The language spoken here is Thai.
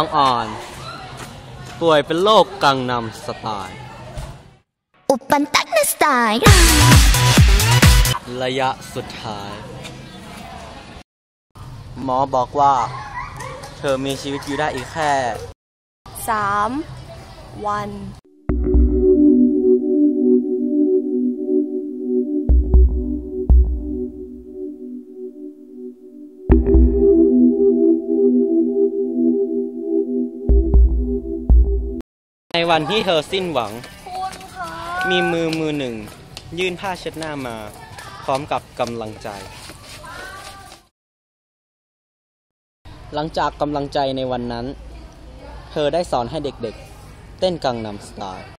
น้องอ่อน ป่วยเป็นโรคกังนำสไตล์ อุปันตักนสไตล์ระยะสุดท้าย หมอบอกว่า เธอมีชีวิตอยู่ได้อีกแค่สามวัน ในวันที่เธอสิ้นหวังมีมือมือหนึ่ง ยื่นผ้าเช็ดหน้ามา พร้อมกับกำลังใจ หลังจากกำลังใจในวันนั้น เธอได้สอนให้เด็กๆ เต้นกังนำสไตล์